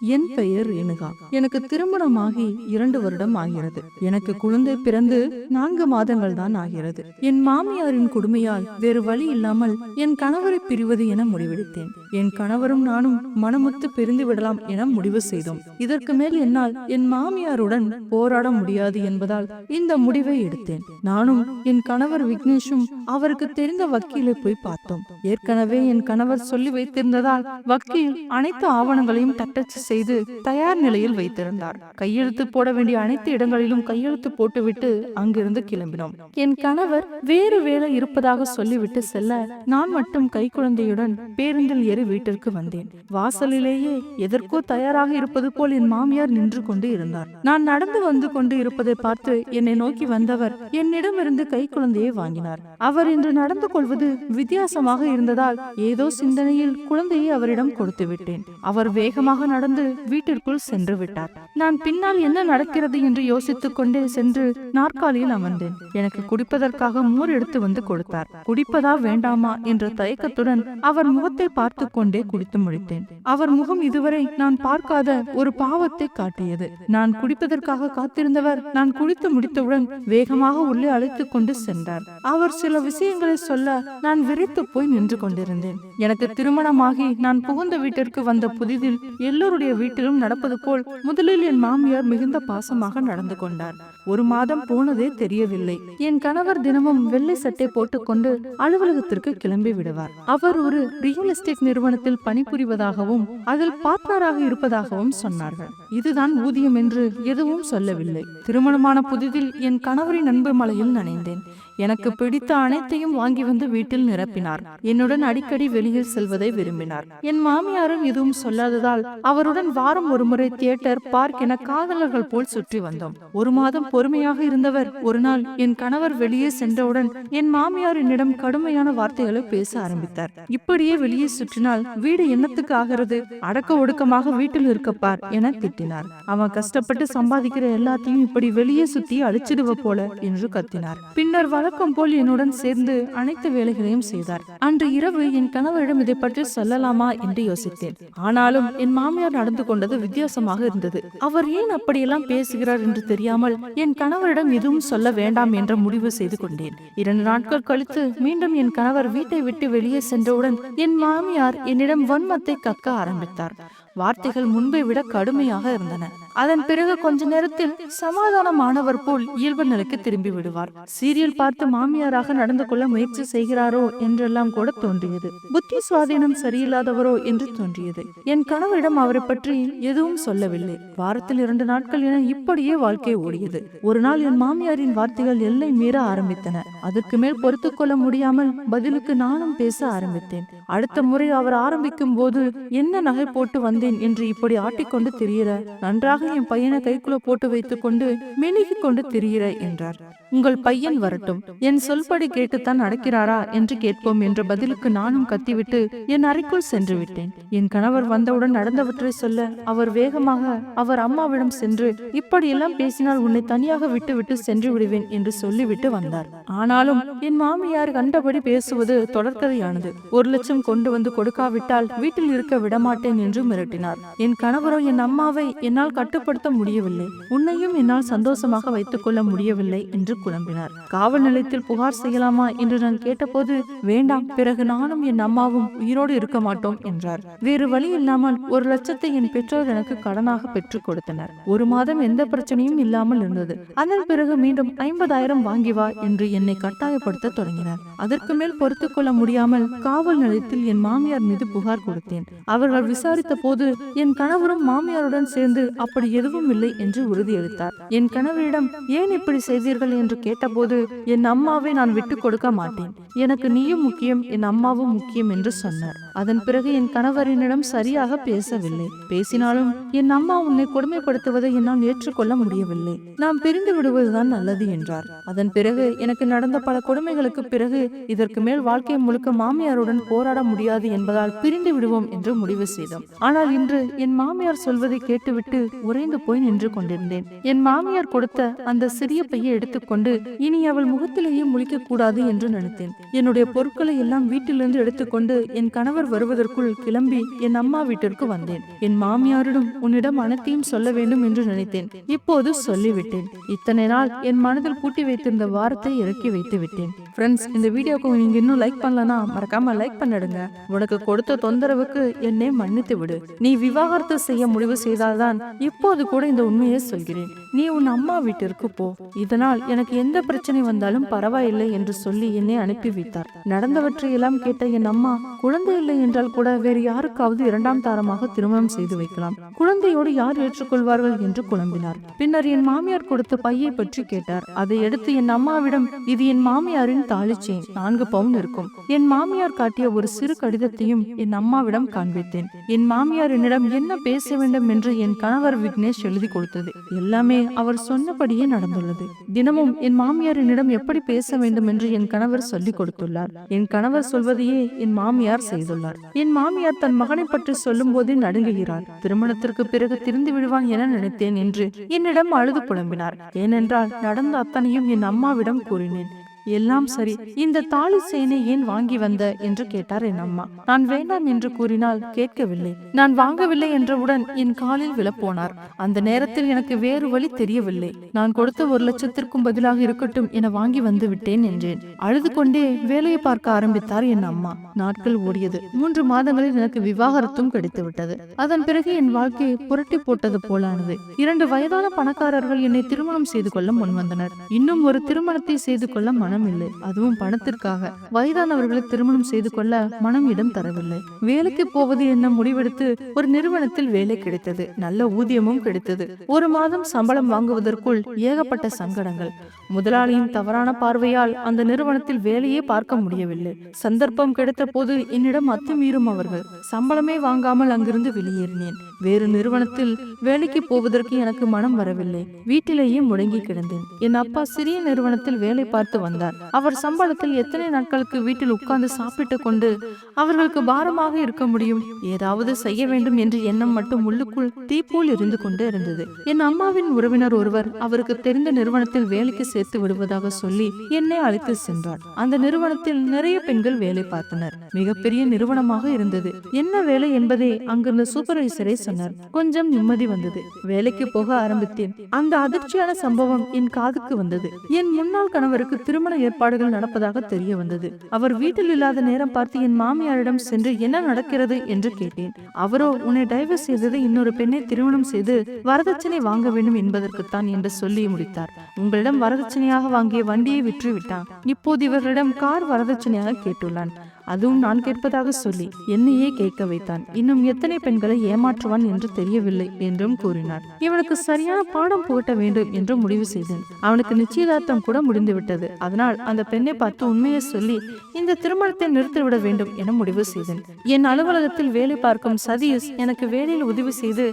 என் பெயர் ரேணுகா. எனக்கு திருமணமாகி இரண்டு வருடம் ஆகிறது. எனக்கு குழந்தை பிறந்து நான்கு மாதங்கள் தான் ஆகிறது. என் மாமியாரின் கொடுமையால் வேறு வழி இல்லாமல் என் கணவரை பிரிவது என முடிவெடுத்தேன். என் கணவரும் நானும் மனமுத்து பிரிந்து விடலாம் என முடிவு செய்தோம். இதற்கு மேல் என்னால் என் மாமியாருடன் போராட முடியாது என்பதால் இந்த முடிவை எடுத்தேன். நானும் என் கணவர் விக்னேஷும் அவருக்கு தெரிந்த வக்கீலை போய் பார்த்தோம். ஏற்கனவே என் கணவர் சொல்லி வைத்திருந்ததால் வக்கீல் அனைத்து ஆவணங்களையும் தட்டச்சு செய்து தயார் நிலையில் வைத்திருந்தார். கையெழுத்து போட வேண்டிய அனைத்து இடங்களிலும் கையெழுத்து போட்டுவிட்டு அங்கிருந்து கிளம்பினோம். என் கணவர் வேறு வேலை இருப்பதாக சொல்லிவிட்டு செல்ல நான் மட்டும் கை குழந்தையுடன் பேருந்தில் ஏறி வீட்டிற்கு வந்தேன். வாசலிலேயே எதற்கோ தயாராக இருப்பது போல் என் மாமியார் நின்று கொண்டு இருந்தார். நான் நடந்து வந்து கொண்டு இருப்பதை பார்த்து என்னை நோக்கி வந்தவர் என்னிடமிருந்து கை குழந்தையை வாங்கினார். அவர் இன்று நடந்து கொள்வது வித்தியாசமாக இருந்ததால் ஏதோ சிந்தனையில் குழந்தையை அவரிடம் கொடுத்து விட்டேன். அவர் வேகமாக நடந்து வீட்டிற்குள் சென்று விட்டார். நான் பின்னால் என்ன நடக்கிறது? என்று யோசித்துக் கொண்டே சென்று நாற்காலியில் அமர்ந்தேன். எனக்கு குடிப்பதற்காக மோர் எடுத்து வந்து கொடுத்தார். குடிப்பதா வேண்டாமா? என்ற தயக்கத்துடன் அவர் முகத்தை பார்த்து கொண்டே குடித்து முடித்தேன். அவர் முகம் இதுவரை நான் பார்க்காத ஒரு பாவத்தை காட்டியது. நான் குடிப்பதற்காக காத்திருந்தவர் நான் குடித்து முடித்தவுடன் வேகமாக உள்ளே அழைத்துக் கொண்டு சென்றார். அவர் சில விஷயங்களை சொல்ல நான் விரைத்து போய் நின்று கொண்டிருந்தேன். எனக்கு திருமணமாகி நான் புகுந்த வீட்டிற்கு வந்த புதிதில் எல்லோருடைய வீட்டிலும் நடப்பது போல் முதலில் என் மாமியார் மிகுந்த பாசமாக நடந்து கொண்டார். ஒரு மாதம் போனதே தெரியவில்லை. என் கணவர் தினமும் வெள்ளை சட்டை போட்டுக்கொண்டு அலுவலகத்திற்கு கிளம்பி விடுவார். அவர் ஒரு ரியல் எஸ்டேட் நிறுவனத்தில் பணிபுரிவதாகவும் அதில் பார்ட்னராக இருப்பதாகவும் சொன்னார்கள். இதுதான் ஊதியம் என்று எதுவும் சொல்லவில்லை. திருமணமான புதிதில் என் கணவரின் அன்பு மலையில் நனைந்தேன். எனக்கு பிடித்த அனைத்தையும் வாங்கி வந்து வீட்டில் நிரப்பினார். என்னுடன் அடிக்கடி வெளியில் செல்வதை விரும்பினார். என் மாமியாரும் எதுவும் சொல்லாததால் அவருடன் வாரம் ஒருமுறை தியேட்டர் பார்க் என காதலர்கள் போல் சுற்றி வந்தோம். ஒரு மாதம் பொறுமையாக இருந்தவர். ஒரு நாள் என் கணவர் வெளியே சென்றவுடன் என் மாமியார் என்னிடம் கடுமையான வார்த்தைகளை பேச ஆரம்பித்தார். இப்படியே வெளியே சுற்றினால் வீடு என்னத்துக்கு ஆகிறது? அடக்க ஒடுக்கமாக வீட்டில் இருக்கப்பார் என திட்டினார். அவன் கஷ்டப்பட்டு சம்பாதிக்கிற எல்லாத்தையும் இப்படி வெளியே சுத்தி அழிச்சிடுவ போல என்று கத்தினார். பின்னர் வழக்கம் போல் என்னுடன் சேர்ந்து அனைத்து வேலைகளையும் செய்தார். அன்று இரவு என் கணவரிடம் இதை பற்றி சொல்லலாமா என்று யோசித்தேன். ஆனாலும் என் மாமியார் நடந்து கொண்டது வித்தியாசமாக இருந்தது. அவர் ஏன் அப்படியெல்லாம் பேசுகிறார் என்று தெரியாமல் என் கணவரிடம் எதுவும் சொல்ல வேண்டாம் என்ற முடிவு செய்து கொண்டேன். இரண்டு நாட்கள் கழித்து மீண்டும் என் கணவர் வீட்டை விட்டு வெளியே சென்றவுடன் என் மாமியார் என்னிடம் வன்மத்தை கக்க ஆரம்பித்தார். வார்த்தைகள் முன்பை விட கடுமையாக இருந்தன. அதன் பிறகு கொஞ்ச நேரத்தில் சமாதானமானவர் போல் இயல்பு நிலைக்கு திரும்பி விடுவார். சீரியல் பார்த்து மாமியாராக நடந்து கொள்ள முயற்சி செய்கிறாரோ என்றெல்லாம் கூட தோன்றியது. புத்தி சுவாதீனம் சரியில்லாதவரோ என்று தோன்றியது. என் கணவரிடம் அவரை பற்றி எதுவும் சொல்லவில்லை. வாரத்தில் இரண்டு நாட்கள் என இப்படியே வாழ்க்கை ஓடியது. ஒரு நாள் என் மாமியாரின் வார்த்தைகள் எல்லை மீற ஆரம்பித்தன. அதற்கு மேல் பொறுத்து கொள்ள முடியாமல் பதிலுக்கு நானும் பேச ஆரம்பித்தேன். அடுத்த முறை அவர் ஆரம்பிக்கும் போது என்ன நகை போட்டு வந்தேன் என்று இப்படி ஆட்டிக்கொண்டு திரியிற நன்றாக என் பையனை கைக்குள்ள போட்டு வைத்துக் கொண்டு மெழுகிக் கொண்டு திரியிற என்றார். உங்கள் பையன் வரட்டும். என் சொல்படி கேட்டுத்தான் நடக்கிறாரா என்று கேட்போம் என்ற பதிலுக்கு நானும் கத்திவிட்டு என் அறைக்குள் சென்று விட்டேன். என் கணவர் வந்தவுடன் நடந்தவற்றை சொல்ல அவர் வேகமாக அவர் அம்மாவிடம் சென்று இப்படியெல்லாம் பேசினால் உன்னை தனியாக விட்டு விட்டு சென்று விடுவேன் என்று சொல்லிவிட்டு வந்தார். ஆனாலும் என் மாமியார் கண்டபடி பேசுவது தொடர்கதையானது. ஒரு லட்சம் கொண்டு வந்து கொடுக்காவிட்டால் வீட்டில் இருக்க விடமாட்டேன் என்று மிரட்டினார். என் கணவரோ என் அம்மாவை என்னால் கட்டு கட்டுப்படுத்த முடியவில்லை. உன்னையும் என்னால் சந்தோஷமாக வைத்துக் கொள்ள முடியவில்லை என்று குழம்பினார். காவல் நிலையத்தில் புகார் செய்யலாமா என்று நான் கேட்டபோது வேண்டாம் பிறகு நானும் என் அம்மாவும் உயிரோடு இருக்க மாட்டோம் என்றார். வேறு வழி இல்லாமல் ஒரு லட்சத்தை என் பெற்றோர் எனக்கு கடனாக பெற்றுக் கொடுத்தனர். ஒரு மாதம் எந்த பிரச்சனையும் இல்லாமல் இருந்தது. அதன் பிறகு மீண்டும் ஐம்பதாயிரம் வாங்கி வா என்று என்னை கட்டாயப்படுத்த தொடங்கினார். அதற்கு மேல் பொறுத்துக் கொள்ள முடியாமல் காவல் நிலையத்தில் என் மாமியார் மீது புகார் கொடுத்தேன். அவர்கள் விசாரித்த போது என் கணவரும் மாமியாருடன் சேர்ந்து அப்படி எதுவும் இல்லை என்று உறுதியளித்தார் என் கணவரிடம் ஏன் இப்படி செய்தீர்கள்? என்று கேட்டபோது என் அம்மாவை நான் விட்டு கொடுக்க மாட்டேன். எனக்கு நீயும் முக்கியம் என் அம்மாவும் முக்கியம் என்று சொன்னார். அதன் பிறகு என் கணவரினிடம் சரியாக பேசவில்லை. பேசினாலும் என் அம்மா உன்னை கொடுமைப்படுத்துவதை என்னால் ஏற்றுக்கொள்ள முடியவில்லை. நாம் பிரிந்து விடுவதுதான் நல்லது என்றார். அதன் பிறகு எனக்கு நடந்த பல கொடுமைகளுக்கு பிறகு இதற்கு மேல் வாழ்க்கை முழுக்க மாமியாருடன் போராட முடியாது என்பதால் பிரிந்து விடுவோம் என்று முடிவு செய்தோம். ஆனால் இன்று என் மாமியார் சொல்வதை கேட்டுவிட்டு உறைந்து போய் நின்று கொண்டிருந்தேன். என் மாமியார் கொடுத்த அந்த சிறிய பையை எடுத்துக்கொண்டு இனி அவள் முகத்திலேயே முழிக்க கூடாது என்று நினைத்தேன். என்னுடைய பொருட்களை எல்லாம் வீட்டிலிருந்து எடுத்துக்கொண்டு என் கணவர் வருவதற்குள் கிளம்பி என் அம்மா வீட்டிற்கு வந்தேன். என் மாமியாரிடம் உன்னிடம் அனைத்தையும் சொல்ல வேண்டும் என்று நினைத்தேன். இப்போது சொல்லிவிட்டேன். இத்தனை நாள் என் மனதில் பூட்டி வைத்திருந்த வாரத்தை இறக்கி வைத்து விட்டேன். ஃப்ரெண்ட்ஸ் இந்த வீடியோக்கு நீங்க இன்னும் லைக் பண்ணலனா மறக்காம லைக் பண்ணிடுங்க. உனக்கு கொடுத்த தொந்தரவுக்கு என்னை மன்னித்து விடு. நீ விவாகரத்து செய்ய முடிவு செய்தால்தான் இப்போது கூட இந்த உண்மையை சொல்கிறேன். நீ உன் அம்மா வீட்டிற்கு போ. இதனால் எனக்கு எந்த பிரச்சனை வந்தாலும் பரவாயில்லை என்று சொல்லி என்னை அனுப்பி வைத்தார் நடந்தவற்றை எல்லாம் கேட்ட என் அம்மா குழந்தை இல்லை என்றால் கூட வேறு யாருக்காவது இரண்டாம் தாரமாக திருமணம் செய்து வைக்கலாம். குழந்தையோடு யார் ஏற்றுக்கொள்வார்கள்? என்று குழம்பினார். பின்னர் என் மாமியார் கொடுத்த பையை பற்றி கேட்டார். அதை எடுத்து என் அம்மாவிடம் இது என் மாமியாரின் தாலிச்சேன் நான்கு பவுன் இருக்கும். என் மாமியார் காட்டிய ஒரு சிறு கடிதத்தையும் என் அம்மாவிடம் காண்பித்தேன். என் மாமியார் என்னிடம் என்ன பேச வேண்டும்? என்று என் கணவர் விக்னேஷ் எழுதி கொடுத்தது எல்லாமே அவர் சொன்னபடியே நடந்துள்ளது தினமும் என் மாமியார் என்னிடம் எப்படி பேச வேண்டும் என்று என் கணவர் சொல்லிக் கொடுத்துள்ளார் என் கணவர் சொல்வதையே என் மாமியார் செய்துள்ளார் என் மாமியார் தன் மகனை பற்றி சொல்லும் போதே நடுங்குகிறார் திருமணத்திற்கு பிறகு திருந்து விடுவான் என நினைத்தேன் என்று என்னிடம் அழுது புலம்பினார் ஏனென்றால் நடந்த அத்தனையும் என் அம்மாவிடம் கூறினேன் எல்லாம் சரி. இந்த தாலி செயினை ஏன் வாங்கி வந்த என்று கேட்டார் என் அம்மா. நான் வேண்டாம் என்று கூறினால் கேட்கவில்லை. நான் வாங்கவில்லை என்றவுடன் என் காலில் விழப்போனார். அந்த நேரத்தில் எனக்கு வேறு வழி தெரியவில்லை. நான் கொடுத்த ஒரு லட்சத்திற்கும் பதிலாக இருக்கட்டும் என வாங்கி வந்து விட்டேன் என்றேன். அழுது கொண்டே வேலையை பார்க்க ஆரம்பித்தார் என் அம்மா. நாட்கள் ஓடியது. மூன்று மாதங்களில் எனக்கு விவாகரத்தும் கிடைத்து விட்டது அதன் பிறகு என் வாழ்க்கையை புரட்டி போட்டது போலானது. இரண்டு வயதான பணக்காரர்கள் என்னை திருமணம் செய்து கொள்ள முன்வந்தனர் இன்னும் ஒரு திருமணத்தை செய்து கொள்ள மனம் இல்லை அதுவும் பணத்திற்காக. வயதானவர்களை திருமணம் செய்து கொள்ள மனம் இடம் தரவில்லை. வேலைக்கு போவது என்ன முடிவெடுத்து ஒரு நிறுவனத்தில் வேலை கிடைத்தது. நல்ல ஊதியமும் கிடைத்தது. ஒரு மாதம் சம்பளம் வாங்குவதற்குள் ஏகப்பட்ட சங்கடங்கள். முதலாளியின் தவறான பார்வையால் அந்த நிறுவனத்தில் வேலையே பார்க்க முடியவில்லை. சந்தர்ப்பம் கிடைத்த போது என்னிடம் அத்துமீறும் அவர்கள் சம்பளமே வாங்காமல் அங்கிருந்து வெளியேறினேன். வேறு நிறுவனத்தில் வேலைக்கு போவதற்கு எனக்கு மனம் வரவில்லை. வீட்டிலேயே முடங்கி கிடந்தேன். என் அப்பா சிறிய நிறுவனத்தில் வேலை பார்த்து வந்தார். அவர் சம்பளத்தில் எத்தனை நாட்களுக்கு வீட்டில் உட்கார்ந்து சாப்பிட்டு கொண்டு அவர்களுக்கு பாரமாக இருக்க முடியும்? ஏதாவது செய்ய வேண்டும் என்ற எண்ணம் மட்டும் உள்ளுக்குள் தீப்போல் இருந்து கொண்டே இருந்தது. என் அம்மாவின் உறவினர் ஒருவர் அவருக்கு தெரிந்த நிறுவனத்தில் வேலைக்கு சேர்த்து விடுவதாக சொல்லி என்னை அழைத்து சென்றார். அந்த நிறுவனத்தில் நிறைய பெண்கள் வேலை பார்த்தனர். மிகப்பெரிய நிறுவனமாக இருந்தது. என்ன வேலை என்பதை அங்கிருந்த சூப்பர்வைசரே சொன்னார். கொஞ்சம் நிம்மதி வந்தது. வேலைக்கு போக ஆரம்பித்தேன். அந்த அதிர்ச்சியான சம்பவம் என் காதுக்கு வந்தது. என் முன்னாள் கணவருக்கு திருமண ஏற்பாடுகள் நடப்பதாக தெரிய வந்தது. அவர் வீட்டில் இல்லாத நேரம் பார்த்து என் மாமியாரிடம் சென்று என்ன நடக்கிறது என்று கேட்டேன். அவரோ உன்னை டைவர்ஸ் செய்தது இன்னொரு பெண்ணை திருமணம் செய்து வரதட்சணை வாங்க வேண்டும் என்பதற்குத்தான் என்று சொல்லி முடித்தார். உங்களிடம் வரதட்சணையாக வாங்கிய வண்டியை விற்று விட்டான் இப்போது இவர்களிடம் கார் வரதட்சணையாக கேட்டுள்ளான். அதுவும் நான் கேட்பதாக சொல்லி என்னையே கேட்க வைத்தான். இன்னும் எத்தனை பெண்களை ஏமாற்றுவான் என்று தெரியவில்லை என்றும் கூறினார். இவனுக்கு சரியான பாடம் புகட்ட வேண்டும் என்று முடிவு செய்தேன். அவனுக்கு நிச்சயதார்த்தம் கூட முடிந்துவிட்டது. அதனால் அந்த பெண்ணை பார்த்து உண்மையை சொல்லி இந்த திருமணத்தை நிறுத்திவிட வேண்டும் என முடிவு செய்தேன். என் அலுவலகத்தில் வேலை பார்க்கும் சதீஷ் எனக்கு வேலையில் உதவி செய்து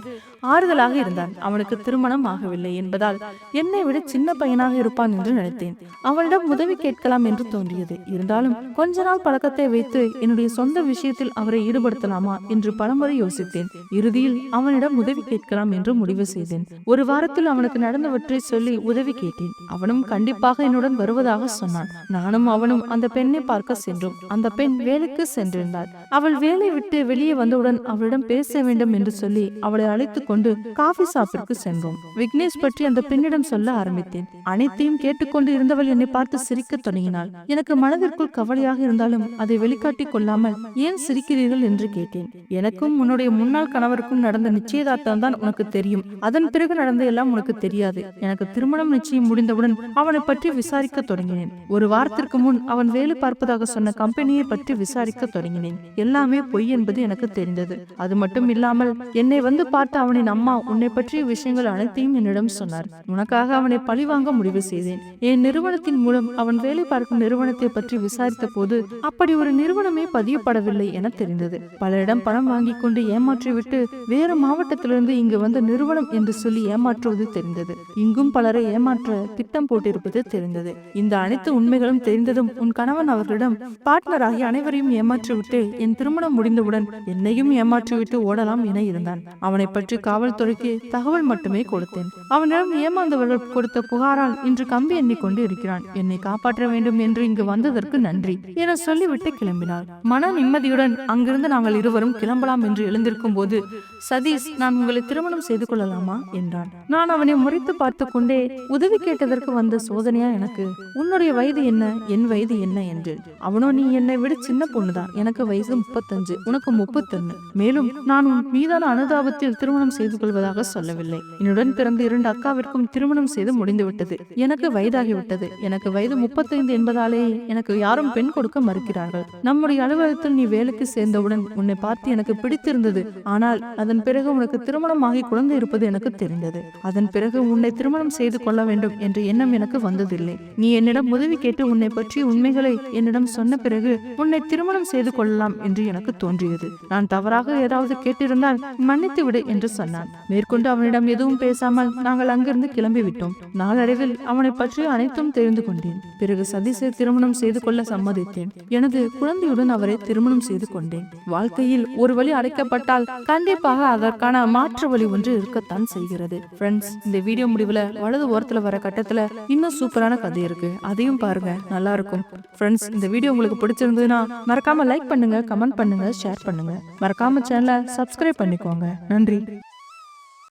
ஆறுதலாக இருந்தான். அவனுக்கு திருமணம் ஆகவில்லை என்பதால் என்னை விட சின்ன பையனாக இருப்பான் என்று நினைத்தேன். அவனிடம் உதவி கேட்கலாம் என்று தோன்றியது. இருந்தாலும் கொஞ்ச நாள் பழக்கத்தை வைத்து என்னுடைய சொந்த விஷயத்தில் அவரை ஈடுபடுத்தலாமா என்று பலமுறை யோசித்தேன். இறுதியில் அவனிடம் உதவி கேட்கலாம் என்று முடிவு செய்தேன். ஒரு வாரத்தில் அவனுக்கு நடந்தவற்றை சொல்லி உதவி கேட்டேன். அவனும் கண்டிப்பாக என்னுடன் வருவதாக சொன்னான். நானும் அவனும் அந்த பெண்ணை பார்க்க சென்றோம். அந்த பெண் வேலைக்கு சென்றிருந்தாள். அவள் வேலை விட்டு வெளியே வந்தவுடன் அவளிடம் பேச வேண்டும் என்று சொல்லி அவளை அழைத்துக் கொண்டு காஃபி ஷாப்பிற்கு சென்றோம். விக்னேஷ் பற்றி அந்த பெண்ணிடம் சொல்ல ஆரம்பித்தேன். அனைத்தையும் கேட்டுக்கொண்டு இருந்தவள் என்னை பார்த்து சிரிக்க தொடங்கினாள். எனக்கு மனதிற்குள் கவலையாக இருந்தாலும் அதை வெளிக்காட்டிக் கொள்ளாமல் ஏன் சிரிக்கிறீர்கள் என்று கேட்டேன். எனக்கும் உன்னுடைய முன்னாள் கணவருக்கும் நடந்த நிச்சயதார்த்தம் தான் உனக்கு தெரியும். அதன் பிறகு நடந்த எல்லாம் உனக்கு தெரியாது. எனக்கு திருமணம் நிச்சயம் முடிந்தவுடன் அவனை பற்றி விசாரிக்க தொடங்கினேன். ஒரு வாரத்திற்கு முன் அவன் வேலை பார்ப்பதாக சொன்ன கம்பெனியை பற்றி விசாரிக்க தொடங்கினேன். எல்லாமே பொய் என்பது எனக்கு தெரிந்தது. அது மட்டும் இல்லாமல் என்னை வந்து பார்த்து அவனை அவனின் அம்மா உன்னை பற்றிய விஷயங்கள் அனைத்தையும் என்னிடம் சொன்னார். உனக்காக அவனை பழிவாங்க முடிவு செய்தேன். என் நிறுவனத்தின் மூலம் அவன் வேலை பார்க்கும் நிறுவனத்தை பற்றி விசாரித்த போது அப்படி ஒரு நிறுவனமே பதியப்படவில்லை என தெரிந்தது. பல இடம் பணம் வாங்கி கொண்டு ஏமாற்றிவிட்டு வேறு மாவட்டத்திலிருந்து இங்கு வந்த நிறுவனம் என்று சொல்லி ஏமாற்றுவது தெரிந்தது. இங்கும் பலரை ஏமாற்ற திட்டம் போட்டிருப்பது தெரிந்தது. இந்த அனைத்து உண்மைகளும் தெரிந்ததும் உன் கணவன் அவர்களிடம் பார்ட்னராகி அனைவரையும் ஏமாற்றிவிட்டு என் திருமணம் முடிந்தவுடன் என்னையும் ஏமாற்றிவிட்டு ஓடலாம் என இருந்தான். அவனை பற்றி காவல்துறைக்கு தகவல் மட்டுமே கொடுத்தேன். அவனிடம் ஏமாந்தவர்கள் கொடுத்த புகாரால் இன்று கம்பி எண்ணிக்கொண்டு இருக்கிறான். என்னை காப்பாற்ற வேண்டும் என்று இங்கு வந்ததற்கு நன்றி என சொல்லிவிட்டு கிளம்பினாள் மன நிம்மதியுடன் அங்கிருந்து நாங்கள் இருவரும் கிளம்பலாம் என்று எழுந்திருக்கும் போது சதீஷ் நான் உங்களை திருமணம் செய்து கொள்ளலாமா? என்றான். நான் அவனை முறைத்து பார்த்து கொண்டே உதவி கேட்டதற்கு வந்த சோதனையா எனக்கு? உன்னுடைய வயது என்ன? என் வயது என்ன? என்று. அவனோ நீ என்னை விட சின்ன பொண்ணுதான். எனக்கு வயசு முப்பத்தஞ்சு உனக்கு முப்பத்தொன்னு. மேலும் நான் உன் மீதான அனுதாபத்தில் திருமணம் செய்து கொள்வதாக சொல்லவில்லை. என்னுடன் பிறந்த இரண்டு அக்காவிற்கும் திருமணம் செய்து முடிந்துவிட்டது. எனக்கு வயதாகிவிட்டது. எனக்கு வயது முப்பத்தைந்து என்பதாலே எனக்கு யாரும் பெண் கொடுக்க மறுக்கிறார்கள். நம்முடைய அலுவலகத்தில் நீ வேலைக்கு சேர்ந்தவுடன் உன்னை பார்த்து எனக்கு பிடித்திருந்தது. ஆனால் அதன் பிறகு உனக்கு திருமணமாகி குழந்தை இருப்பது எனக்கு தெரிந்தது. அதன் பிறகு உன்னை திருமணம் செய்து கொள்ள வேண்டும் என்ற எண்ணம் எனக்கு வந்ததில்லை. நீ என்னிடம் உதவி கேட்டு உன்னை பற்றிய உண்மைகளை என்னிடம் சொன்ன பிறகு உன்னை திருமணம் செய்து கொள்ளலாம் என்று எனக்கு தோன்றியது. நான் தவறாக ஏதாவது கேட்டிருந்தால் மன்னித்து விடு என்று சொன்னான். மேற்கொண்டு அவனிடம் எதுவும் பேசாமல் நாங்கள் அங்கிருந்து கிளம்பி விட்டோம் நாளடைவில் அவனை பற்றி அனைத்தும் தெரிந்து கொண்டேன். பிறகு சதீஷை திருமணம் செய்து கொள்ள சம்மதித்தேன். எனது குழந்தையுடன் அவரை திருமணம் செய்து கொண்டேன். வாழ்க்கையில் ஒரு வழி அடைக்கப்பட்டால் கண்டிப்பாக அதற்கான மாற்று வழி ஒன்று இருக்கத்தான் செய்கிறது. ஃப்ரெண்ட்ஸ் இந்த வீடியோ முடிவுல வலது ஓரத்துல வர கட்டத்துல இன்னும் சூப்பரான கதை இருக்கு. அதையும் பாருங்க. நல்லா இருக்கும். ஃப்ரெண்ட்ஸ் இந்த வீடியோ உங்களுக்கு பிடிச்சிருந்ததுன்னா மறக்காம லைக் பண்ணுங்க கமெண்ட் பண்ணுங்க ஷேர் பண்ணுங்க. மறக்காம சேனலை சப்ஸ்கிரைப் பண்ணிக்கோங்க. நன்றி.